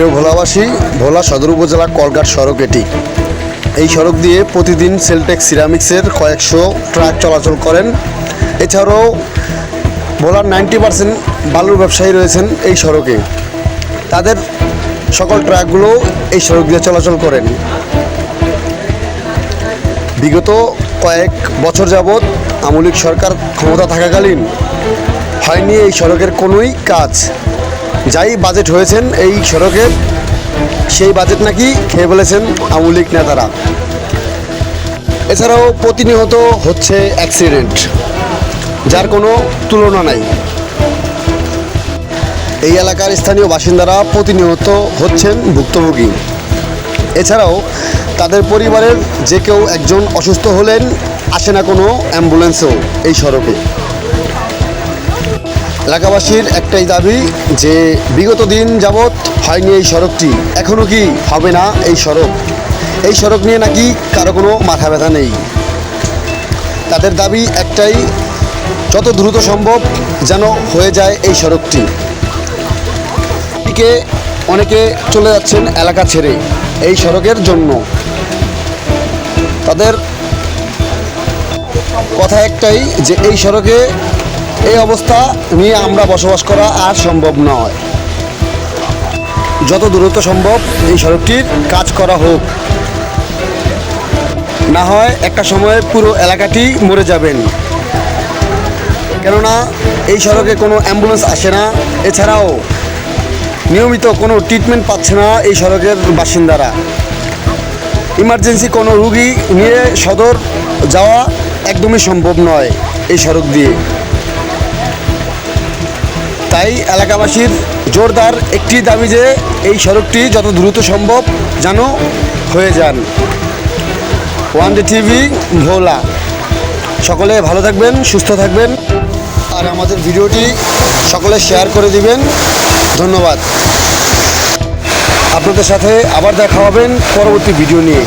প্রিয় ভোলাবাসী, ভোলা সদর উপজেলা কলঘাট সড়ক এটি। এই সড়ক দিয়ে প্রতিদিন সেলটেক সিরামিক্সের কয়েকশো ট্রাক চলাচল করেন। এছাড়াও ভোলার নাইনটি পার্সেন্ট বালুর ব্যবসায়ী রয়েছেন এই সড়কে। তাদের সকল ট্রাকগুলো এই সড়ক দিয়ে চলাচল করেন। বিগত কয়েক বছর যাবৎ আমলিক সরকার ক্ষমতা থাকাকালীন হয়নি এই সড়কের কোনোই কাজ। যাই বাজেট হয়েছেন এই সড়কের সেই বাজেট নাকি খেয়ে ফেলেছেন আমলিক নেতারা। এছাড়াও প্রতিনিয়ত হচ্ছে অ্যাক্সিডেন্ট যার কোনো তুলনা নাই। এই এলাকার স্থানীয় বাসিন্দারা প্রতিনিয়ত হচ্ছেন ভুক্তভোগী। এছাড়াও তাদের পরিবারের যে কেউ একজন অসুস্থ হলেন, আসে না কোনো অ্যাম্বুলেন্সও এই সড়কে। এলাকাবাসীর একটাই দাবি যে বিগত দিন যাবৎ হয়নি এই সড়কটি। এখনও কি হবে না এই সড়ক? এই সড়ক নিয়ে নাকি কারও কোনো মাথা ব্যথা নেই। তাদের দাবি একটাই, যত দ্রুত সম্ভব যেন হয়ে যায় এই সড়কটি। অনেকে চলে যাচ্ছেন এলাকা ছেড়ে এই সড়কের জন্য। তাদের কথা একটাই যে এই সড়কে এই অবস্থা নিয়ে আমরা বসবাস করা আর সম্ভব নয়। যত দ্রুত সম্ভব এই সড়কটির কাজ করা হোক। না হয় একটা সময়ে পুরো এলাকাটি মরে যাবেন। কেননা এই সড়কে কোনো অ্যাম্বুলেন্স আসে না। এছাড়াও নিয়মিত কোনো ট্রিটমেন্ট পাচ্ছে না এই সড়কের বাসিন্দারা। ইমার্জেন্সি কোনো রুগী নিয়ে সদর যাওয়া একদমই সম্ভব নয় এই সড়ক দিয়ে। তাই এলাকাবাসীর জোরদার একটি দাবি যে এই সড়কটি যত দ্রুত সম্ভব যেন হয়ে যান। One day TV, Bhola. সকলে ভালো থাকবেন, সুস্থ থাকবেন। আর আমাদের ভিডিওটি সকলে শেয়ার করে দিবেন। ধন্যবাদ। আপনাদের সাথে আবার দেখা হবেন পরবর্তী ভিডিও নিয়ে।